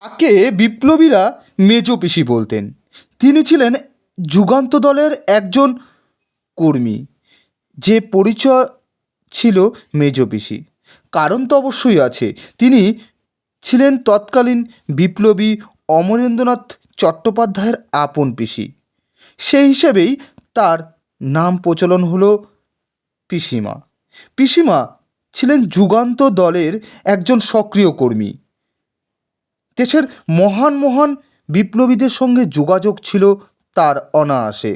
তাকে বিপ্লবীরা মেজো পিসি বলতেন। তিনি ছিলেন যুগান্ত দলের একজন কর্মী। যে পরিচয় ছিল মেজো পিসি। কারণ তো অবশ্যই আছে। তিনি ছিলেন তৎকালীন বিপ্লবী অমরেন্দ্রনাথ চট্টোপাধ্যায়ের আপন পিসি। সেই হিসেবেই তার নাম প্রচলন হলো পিসিমা। পিসিমা ছিলেন যুগান্ত দলের একজন সক্রিয় কর্মী। দেশের মহান মহান বিপ্লবীদের সঙ্গে যোগাযোগ ছিল তার অনায়াসে।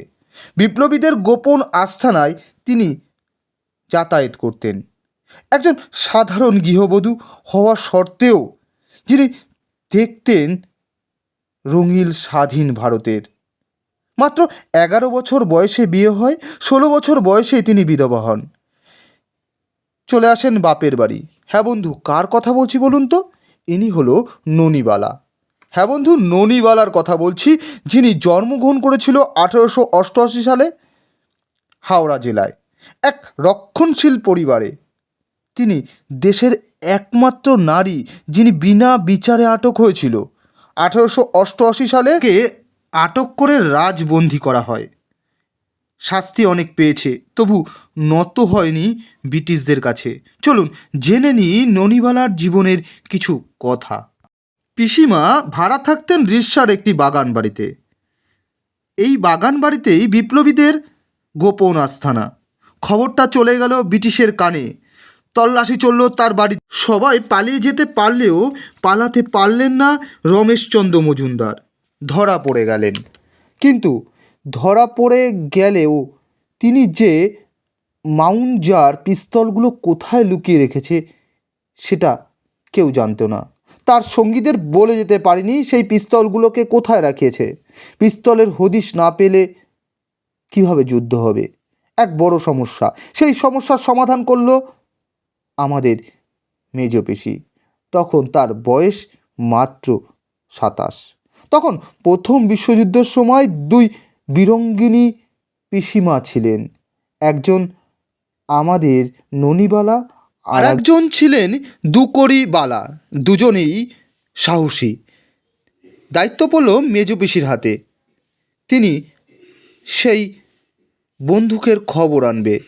বিপ্লবীদের গোপন আস্থানায় তিনি যাতায়াত করতেন। একজন সাধারণ গৃহবধূ হওয়া সত্ত্বেও যিনি দেখতেন রঙিল স্বাধীন ভারতের। মাত্র এগারো বছর বয়সে বিয়ে হয়, ষোলো বছর বয়সে তিনি বিধবা হন। চলে আসেন বাপের বাড়ি। হ্যাঁ বন্ধু, কার কথা বলছি বলুন তো? ইনি হলো ননিবালা। হ্যাঁ বন্ধু, ননিবালার কথা বলছি, যিনি জন্মগ্রহণ করেছিল আঠেরোশো অষ্টআশি সালে হাওড়া জেলায়, এক রক্ষণশীল পরিবারে। তিনি দেশের একমাত্র নারী যিনি বিনা বিচারে আটক হয়েছিল। আঠেরোশো অষ্টআশি সালে আটক করে রাজবন্দি করা হয়। শাস্তি অনেক পেয়েছে, তবু নত হয়নি ব্রিটিশদের কাছে। চলুন জেনে নিই ননিবালার জীবনের কিছু কথা। পিসিমা ভাড়া থাকতেন রিসার একটি বাগান বাড়িতে এই বাগান বাড়িতেই বিপ্লবীদের গোপন আস্থানা। খবরটা চলে গেল ব্রিটিশের কানে। তল্লাশি চলল তার বাড়ি সবাই পালিয়ে যেতে পারলেও পালাতে পারলেন না রমেশচন্দ্র মজুমদার। ধরা পড়ে গেলেন। কিন্তু ধরা পড়ে গেলেও তিনি যে মাউন্টজার পিস্তলগুলো কোথায় লুকিয়ে রেখেছে সেটা কেউ জানতো না। তার সঙ্গীদের বলে যেতে পারেনি সেই পিস্তলগুলোকে কোথায় রাখিয়েছে। পিস্তলের হদিশ না পেলে কীভাবে যুদ্ধ হবে? এক বড় সমস্যা। সেই সমস্যার সমাধান করল আমাদের মেজ পিসি। তখন তার বয়স মাত্র সাতাশ। তখন প্রথম বিশ্বযুদ্ধের সময় দুই বীরঙ্গিনী পিসিমা ছিলেন। একজন আমাদের ননিবালা আর একজন ছিলেন দুকরি বালা দুজনেই সাহসী। দায়িত্ব পড়ল মেজো পিসির হাতে। তিনি সেই বন্দুকের খবর আনবে।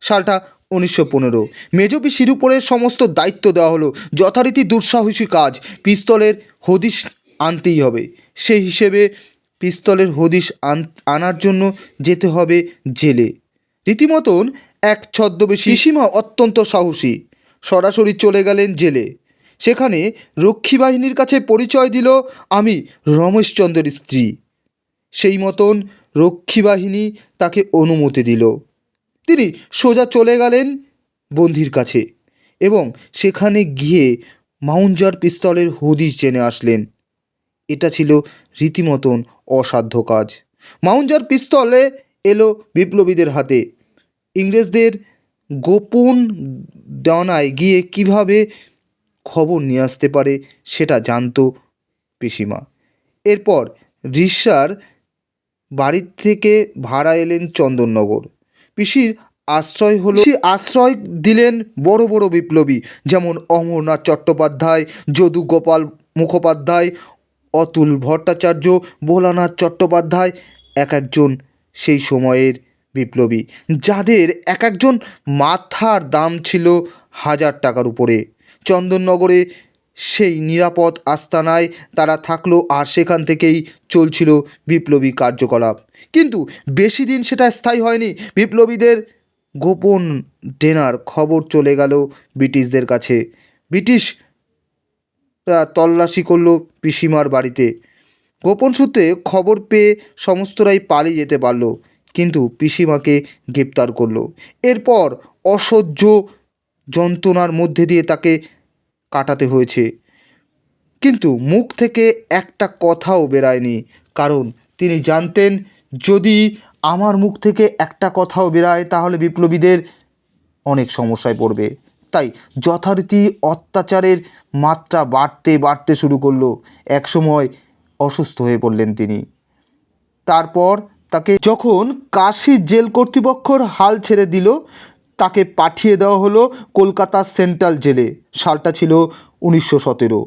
সালটা উনিশশো পনেরো। মেজো পিসির উপরে সমস্ত দায়িত্ব দেওয়া হলো। যথারীতি দুঃসাহসী কাজ। পিস্তলের হদিশ আনতেই হবে। সেই হিসেবে পিস্তলের হদিশ আন, আনার জন্য যেতে হবে জেলে। রীতিমতন এক ছদ্মবেশী সীমা অত্যন্ত সাহসী। সরাসরি চলে গেলেন জেলে। সেখানে রক্ষী বাহিনীর কাছে পরিচয় দিল আমি রমেশচন্দ্রের স্ত্রী। সেই মতন রক্ষী বাহিনী তাকে অনুমতি দিল। তিনি সোজা চলে গেলেন বন্ধির কাছে এবং সেখানে গিয়ে মাউন্জার পিস্তলের হদিশ জেনে আসলেন। এটা ছিল রীতিমতন অসাধ্য কাজ। মাউন্জার পিস্তলে এলো বিপ্লবীদের হাতে। ইংরেজদের গোপন ডানায় গিয়ে কীভাবে খবর নিয়ে আসতে পারে সেটা জানতো পিসিমা। এরপর রিসার বাড়ির থেকে ভাড়া এলেন চন্দননগর। পিসির আশ্রয় হল আশ্রয় দিলেন বড় বড় বিপ্লবী, যেমন অমরনাথ চট্টোপাধ্যায় যদু গোপাল মুখোপাধ্যায় অতুল ভট্টাচার্য, ভোলানাথ চট্টোপাধ্যায় এক একজন সেই সময়ের বিপ্লবী। যাদের এক একজন মাথার দাম ছিল হাজার টাকার উপরে। চন্দননগরে সেই নিরাপদ আস্তানায় তারা থাকল আর সেখান থেকেই চলছিল বিপ্লবী কার্যকলাপ। কিন্তু বেশি দিন সেটা স্থায়ী হয়নি। বিপ্লবীদের গোপন ডেনার খবর চলে গেল ব্রিটিশদের কাছে। ব্রিটিশ তল্লাশি করল পিসিমার বাড়িতে। গোপন সূত্রে খবর পেয়ে সমস্তরাই পালিয়ে যেতে পারল, কিন্তু পিসিমাকে গ্রেপ্তার করল। এরপর অসহ্য যন্ত্রণার মধ্যে দিয়ে তাকে কাটাতে হয়েছে। কিন্তু মুখ থেকে একটা কথাও বেরায়নি, কারণ তিনি জানতেন, যদি আমার মুখ থেকে একটা কথাও বেরায়, তাহলে বিপ্লবীদের অনেক সমস্যায় পড়বে। তাই যথারীতি অত্যাচারের মাত্রা বাড়তে বাড়তে শুরু করল। একসময় অসুস্থ হয়ে পড়লেন তিনি। তারপর তাকে যখন কাশি জেল কর্তৃপক্ষর হাল ছেড়ে দিল, তাকে পাঠিয়ে দেওয়া হলো কলকাতা সেন্ট্রাল জেলে। সালটা ছিল উনিশশো সতেরো।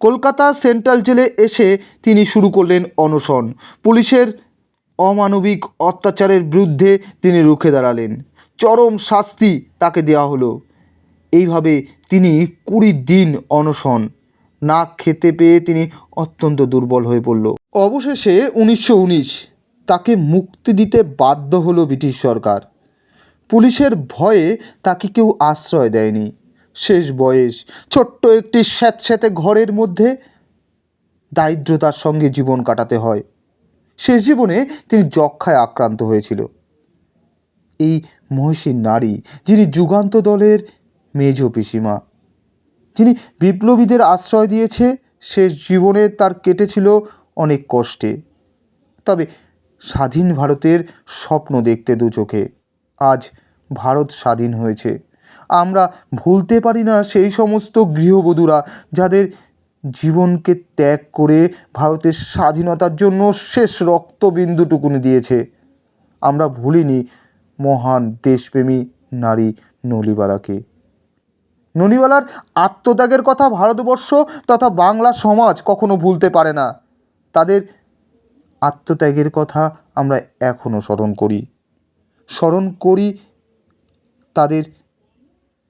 কলকাতা সেন্ট্রাল জেলে এসে তিনি শুরু করলেন অনশন। পুলিশের অমানবিক অত্যাচারের বিরুদ্ধে তিনি রুখে দাঁড়ালেন। চরম শাস্তি তাকে দেওয়া হলো। এইভাবে তিনি কুড়ি দিন অনশন। না খেতে পেয়ে তিনি অত্যন্ত দুর্বল হয়ে পড়ল। অবশেষে উনিশশো উনিশ তাকে মুক্তি দিতে বাধ্য হলো ব্রিটিশ সরকার। পুলিশের ভয়ে তাকে কেউ আশ্রয় দেয়নি। শেষ বয়স, ছোট্ট একটি স্যাঁতস্যাঁতে ঘরের মধ্যে দারিদ্রতার সঙ্গে জীবন কাটাতে হয়। শেষ জীবনে তিনি যক্ষায় আক্রান্ত হয়েছিল। এই মহিষী নারী, যিনি যুগান্ত দলের মেজ পিসিমা। যিনি বিপ্লবীদের আশ্রয় দিয়েছে শেষ জীবনে তার কেটেছিল অনেক কষ্টে। তবে স্বাধীন ভারতের স্বপ্ন দেখতে দু চোখে। আজ ভারত স্বাধীন হয়েছে। আমরা ভুলতে পারি না সেই সমস্ত গৃহবধূরা যাদের জীবনকে ত্যাগ করে ভারতের স্বাধীনতার জন্য শেষ রক্তবিন্দুটুকুনি দিয়েছে। আমরা ভুলিনি মহান দেশপ্রেমী নারী নলিবালাকে ননিওয়ালার আত্মত্যাগের কথা ভারতবর্ষ তথা বাংলা সমাজ কখনো ভুলতে পারে না। তাদের আত্মত্যাগের কথা আমরা এখনও স্মরণ করি। স্মরণ করি তাদের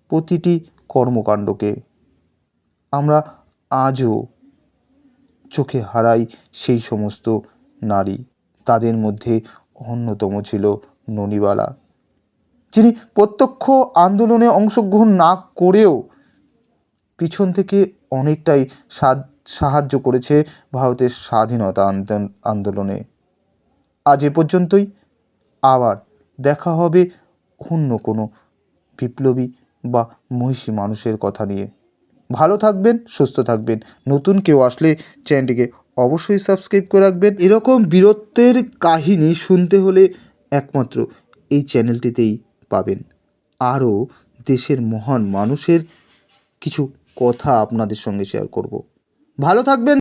প্রতিটি কর্মকাণ্ডকে। আমরা আজও চোখে হারাই সেই সমস্ত নারী। তাদের মধ্যে অন্যতম ছিল ননিবালা। যিনি প্রত্যক্ষ আন্দোলনে অংশগ্রহণ না করেও পিছন থেকে অনেকটাই সাহায্য করেছে ভারতের স্বাধীনতা আন্দোলনে। আজ এ পর্যন্তই। আবার দেখা হবে অন্য কোনো বিপ্লবী বা মহিষী মানুষের কথা নিয়ে। ভালো থাকবেন, সুস্থ থাকবেন। নতুন কেউ আসলে চ্যানেলটিকে অবশ্যই সাবস্ক্রাইব করে রাখবেন। এরকম বীরত্বের কাহিনী শুনতে হলে একমাত্র এই চ্যানেলটিতেই পাবেন। আরও দেশের মহান মানুষের কিছু কথা আপনাদের সঙ্গে শেয়ার করব। ভালো থাকবেন।